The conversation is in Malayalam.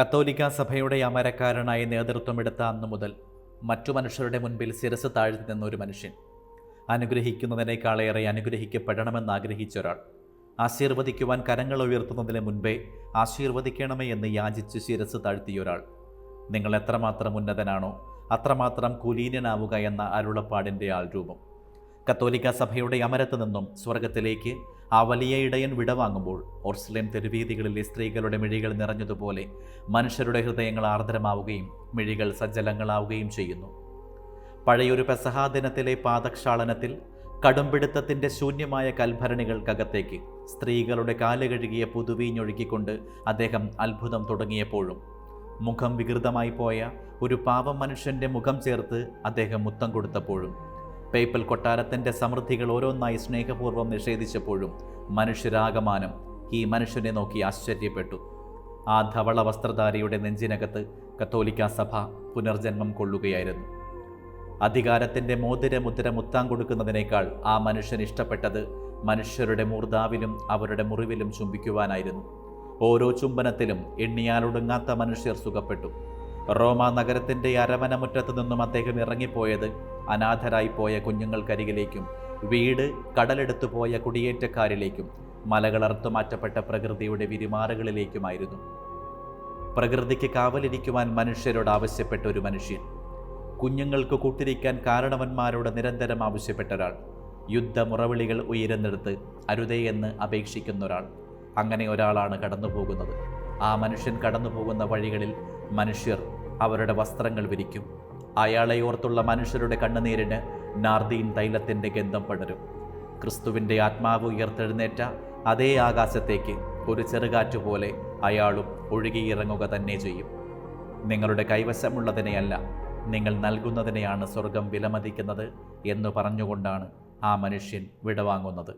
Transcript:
കത്തോലിക്ക സഭയുടെ അമരക്കാരനായി നേതൃത്വമെടുത്ത അന്നു മുതൽ മറ്റു മനുഷ്യരുടെ മുൻപിൽ ശിരസ് താഴ്ത്തി നിന്ന ഒരു മനുഷ്യൻ. അനുഗ്രഹിക്കുന്നതിനേക്കാളേറെ അനുഗ്രഹിക്കപ്പെടണമെന്ന് ആഗ്രഹിച്ച ഒരാൾ. ആശീർവദിക്കുവാൻ കരങ്ങൾ ഉയർത്തുന്നതിന് മുൻപേ ആശീർവദിക്കണമേ എന്ന് യാചിച്ച് ശിരസ് താഴ്ത്തിയ ഒരാൾ. നിങ്ങൾ എത്രമാത്രം ഉന്നതനാണോ അത്രമാത്രം കുലീനനാവുക എന്ന അരുളപ്പാടിന്റെ ആൾരൂപം. കത്തോലിക്ക സഭയുടെ അമരത്ത് നിന്നും സ്വർഗത്തിലേക്ക് ആ വലിയ ഇടയൻ വിടവാങ്ങുമ്പോൾ ഓർസ്ലേം തെരുവീതികളിലെ സ്ത്രീകളുടെ മിഴികൾ നിറഞ്ഞതുപോലെ മനുഷ്യരുടെ ഹൃദയങ്ങൾ ആർദ്രമാവുകയും മിഴികൾ സജ്ജലങ്ങളാവുകയും ചെയ്യുന്നു. പഴയൊരു പെസഹാ ദിനത്തിലെ പാദക്ഷാളനത്തിൽ കടുംപിടുത്തത്തിന്റെ ശൂന്യമായ കൽഭരണികൾക്കകത്തേക്ക് സ്ത്രീകളുടെ കാലുകഴുകിയ കഴുകിയ പുതുവീഞ്ഞൊഴുകിക്കൊണ്ട് അദ്ദേഹം അത്ഭുതം തുടങ്ങിയപ്പോഴും മുഖം വികൃതമായി പോയ ഒരു പാവം മനുഷ്യന്റെ മുഖം ചേർത്ത് അദ്ദേഹം മുത്തം കൊടുത്തപ്പോഴും പേപ്പൽ കൊട്ടാരത്തിന്റെ സമൃദ്ധികൾ ഓരോന്നായി സ്നേഹപൂർവം നിഷേധിച്ചപ്പോഴും മനുഷ്യരാഗമാനം ഈ മനുഷ്യനെ നോക്കി ആശ്ചര്യപ്പെട്ടു. ആ ധവള വസ്ത്രധാരിയുടെ നെഞ്ചിനകത്ത് കത്തോലിക്ക സഭ പുനർജന്മം കൊള്ളുകയായിരുന്നു. അധികാരത്തിന്റെ മോതിരമുദ്ര മുത്താൻ കൊടുക്കുന്നതിനേക്കാൾ ആ മനുഷ്യൻ ഇഷ്ടപ്പെട്ടത് മനുഷ്യരുടെ മൂർധാവിലും അവരുടെ മുറിവിലും ചുംബിക്കുവാനായിരുന്നു. ഓരോ ചുംബനത്തിലും എണ്ണിയാലൊടുങ്ങാത്ത മനുഷ്യർ സുഖപ്പെട്ടു. റോമ നഗരത്തിന്റെ അരവനമുറ്റത്തു നിന്നും അദ്ദേഹം ഇറങ്ങിപ്പോയത് അനാഥരായി പോയ കുഞ്ഞുങ്ങൾക്കരികിലേക്കും വീട് കടലെടുത്തു പോയ കുടിയേറ്റക്കാരിലേക്കും മലകളർത്തു മാറ്റപ്പെട്ട പ്രകൃതിയുടെ വിരിമാറുകളിലേക്കുമായിരുന്നു. പ്രകൃതിക്ക് കാവലിരിക്കുവാൻ മനുഷ്യരോട് ആവശ്യപ്പെട്ട ഒരു മനുഷ്യൻ. കുഞ്ഞുങ്ങൾക്ക് കൂട്ടിരിക്കാൻ കാരണവന്മാരോട് നിരന്തരം ആവശ്യപ്പെട്ട ഒരാൾ. യുദ്ധമുറവിളികൾ ഉയരുന്നെടുത്ത് അരുതേ എന്ന് അപേക്ഷിക്കുന്ന ഒരാൾ. അങ്ങനെ ഒരാളാണ് കടന്നുപോകുന്നത്. ആ മനുഷ്യൻ കടന്നുപോകുന്ന വഴികളിൽ മനുഷ്യർ അവരുടെ വസ്ത്രങ്ങൾ വിരിക്കും. അയാളെ ഓർത്തുള്ള മനുഷ്യരുടെ കണ്ണുനീരിന് നാർദീൻ തൈലത്തിന്റെ ഗന്ധം പടരും. ക്രിസ്തുവിന്റെ ആത്മാവ് ഉയർത്തെഴുന്നേറ്റ അതേ ആകാശത്തേക്ക് ഒരു ചെറുകാറ്റ് പോലെ അയാളും ഒഴുകിയിറങ്ങുക തന്നെ ചെയ്യും. നിങ്ങളുടെ കൈവശമുള്ളതിനെയല്ല നിങ്ങൾ നൽകുന്നതിനെയാണ് സ്വർഗം വിലമതിക്കുന്നത് എന്ന് പറഞ്ഞുകൊണ്ടാണ് ആ മനുഷ്യൻ വിടവാങ്ങുന്നത്.